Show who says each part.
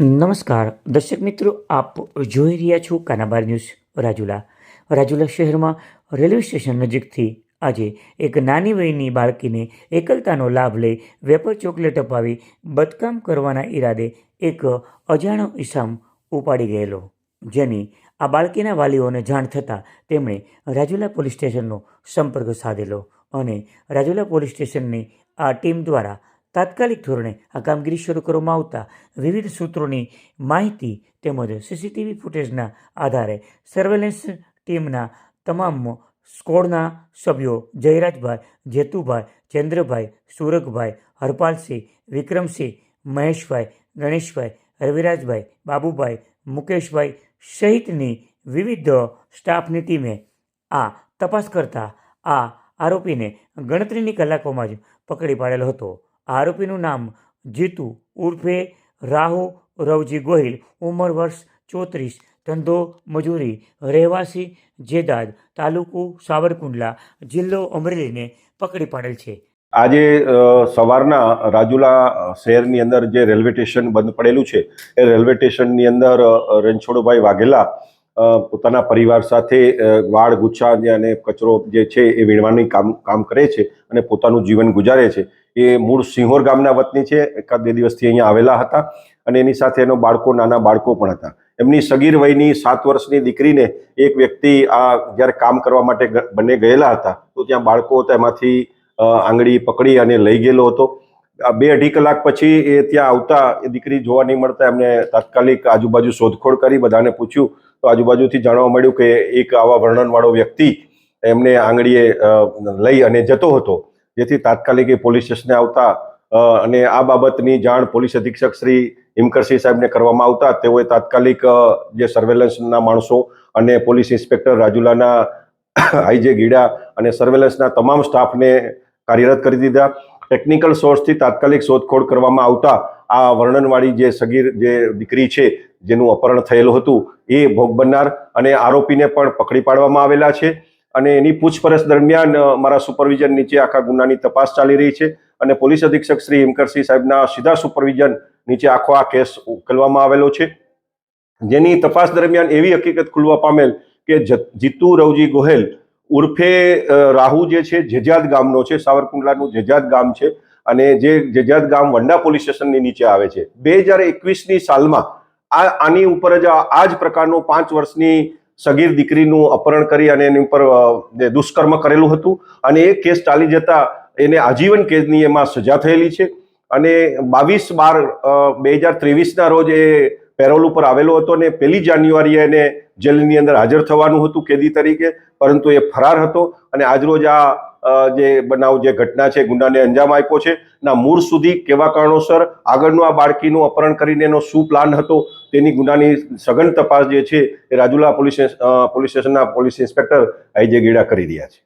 Speaker 1: નમસ્કાર. દર્શક મિત્રો, આપ જોઈ રહ્યા છો કાનાબાર ન્યૂઝ રાજુલા. રાજુલા શહેરમાં રેલવે સ્ટેશન નજીકથી આજે એક નાની વયની બાળકીને એકલતાનો લાભ લઈ વેપર ચોકલેટ અપાવી બદકામ કરવાના ઈરાદે એક અજાણો ઈસામ ઉપાડી ગયેલો. જેની આ બાળકીના વાલીઓને જાણ થતાં તેમણે રાજુલા પોલીસ સ્ટેશનનો સંપર્ક સાધેલો અને રાજુલા પોલીસ સ્ટેશનની આ ટીમ દ્વારા તાત્કાલિક ધોરણે આ કામગીરી શરૂ કરવામાં આવતા વિવિધ સૂત્રોની માહિતી તેમજ સીસીટીવી ફૂટેજના આધારે સર્વેલન્સ ટીમના તમામ સ્કોડના સભ્યો જયરાજભાઈ, જેતુભાઈ, ચંદ્રભાઈ, સુરગભાઈ, હરપાલસિંહ, વિક્રમસિંહ, મહેશભાઈ, ગણેશભાઈ, રવિરાજભાઈ, બાબુભાઈ, મુકેશભાઈ સહિતની વિવિધ સ્ટાફની ટીમે આ તપાસ કરતા આ આરોપીને ગણતરીની કલાકોમાં જ પકડી પાડેલો હતો. આરોપીનું નામ જીતુ ઉર્ફે રાહુ રવજી ગોહિલ, ઉંમર વર્ષ ચોત્રીસ, ધંધો મજૂરી, રહેવાસી જેદાદ, તાલુકો સાવરકુંડલા, જિલ્લો અમરેલીને પકડી પાડેલ છે.
Speaker 2: આજે સવારના રાજુલા શહેરની અંદર જે રેલવે સ્ટેશન બંધ પડેલું છે, એ રેલવે સ્ટેશનની અંદર રણછોડભાઈ વાઘેલા પોતાના પરિવાર સાથે વાળ ગુચ્છા અને કચરો જે છે એ વીણવાની કામ કામ કરે છે અને પોતાનું જીવન ગુજારે છે. એ મૂળ સિંહોર ગામના વતની છે. એકાદ બે દિવસથી અહીંયા આવેલા હતા અને એની સાથે એનો બાળકો, નાના બાળકો પણ હતા. એમની સગીર વયની સાત વર્ષની દીકરીને એક વ્યક્તિ આ જ્યારે કામ કરવા માટે બંને ગયેલા હતા, તો ત્યાં બાળકો હતા એમાંથી આંગળી પકડી અને લઈ ગયેલો હતો. બે અઢી કલાક પછી એ ત્યાં આવતા એ દીકરી જોવા નહીં મળતા એમને તાત્કાલિક આજુબાજુ શોધખોળ કરી બધાને પૂછ્યું તો આજુબાજુથી જાણવા મળ્યું કે એક આવા વર્ણનવાળો વ્યક્તિ એમને આંગળીએ લઈ અને જતો હતો. જેથી તાત્કાલિક એ પોલીસ સ્ટેશને આવતા અને આ બાબતની જાણ પોલીસ અધિક્ષક શ્રી ઇમકરસિંહ સાહેબને કરવામાં આવતા તેઓએ તાત્કાલિક જે સર્વેલન્સના માણસો અને પોલીસ ઇન્સ્પેક્ટર રાજુલાના આઈજે ગીડા અને સર્વેલન્સના તમામ સ્ટાફને કાર્યરત કરી દીધા. ટેકનિકલ સોર્સથી તાત્કાલિક શોધખોળ કરવામાં આવતા આ વર્ણનવાળી જે સગીર, જે દીકરી છે, જેનું અપહરણ થયેલું હતું એ ભોગ બનનાર અને આરોપીને પણ પકડી પાડવામાં આવેલા છે. અને એની પૂછપરછ દરમિયાન મારા સુપરવિઝન નીચે આખા ગુનાની તપાસ ચાલી રહી છે અને પોલીસ અધિક્ષક શ્રી હિમકરસિંહ સાહેબના સીધા સુપરવિઝન નીચે આખો આ કેસ ઉકેલવામાં આવેલો છે. જેની તપાસ દરમિયાન એવી હકીકત ખુલવા પામેલ કે જીતુ રવજી ગોહેલ ઉર્ફે રાહુ જે છે, જેજાદ ગામનો છે, સાવરકુંડલાનું જેજાદ ગામ છે અને જે જેજાદ ગામ વંડા પોલીસ સ્ટેશનની નીચે આવે છે. બે હજાર એકવીસની સાલમાં આ આની ઉપર જ આ જ પ્રકારનું પાંચ વર્ષની સગીર દીકરીનું અપહરણ કરી અને એની ઉપર દુષ્કર્મ કરેલું હતું. અને એ કેસ ચાલી જતા એને આજીવન કેદની એમાં સજા થયેલી છે. અને બાવીસ બાર બે હજાર ત્રેવીસના રોજ એ પેરોલ ઉપર આવેલો હતો અને પહેલી જાન્યુઆરીએ એને જેલની અંદર હાજર થવાનું હતું કેદી તરીકે, પરંતુ એ ફરાર હતો અને આજરોજ આ જે બનાવ, જે ઘટના છે, ગુનાને અંજામ આપ્યો છે, ના મૂળ સુધી કેવા કારણોસર આગળનું આ બાળકીનું અપહરણ કરીને એનો શું પ્લાન હતો, તેની ગુનાની સઘન તપાસ જે છે એ રાજુલા પોલીસ પોલીસ સ્ટેશનના police inspector I J Gida કરી રહ્યા છે.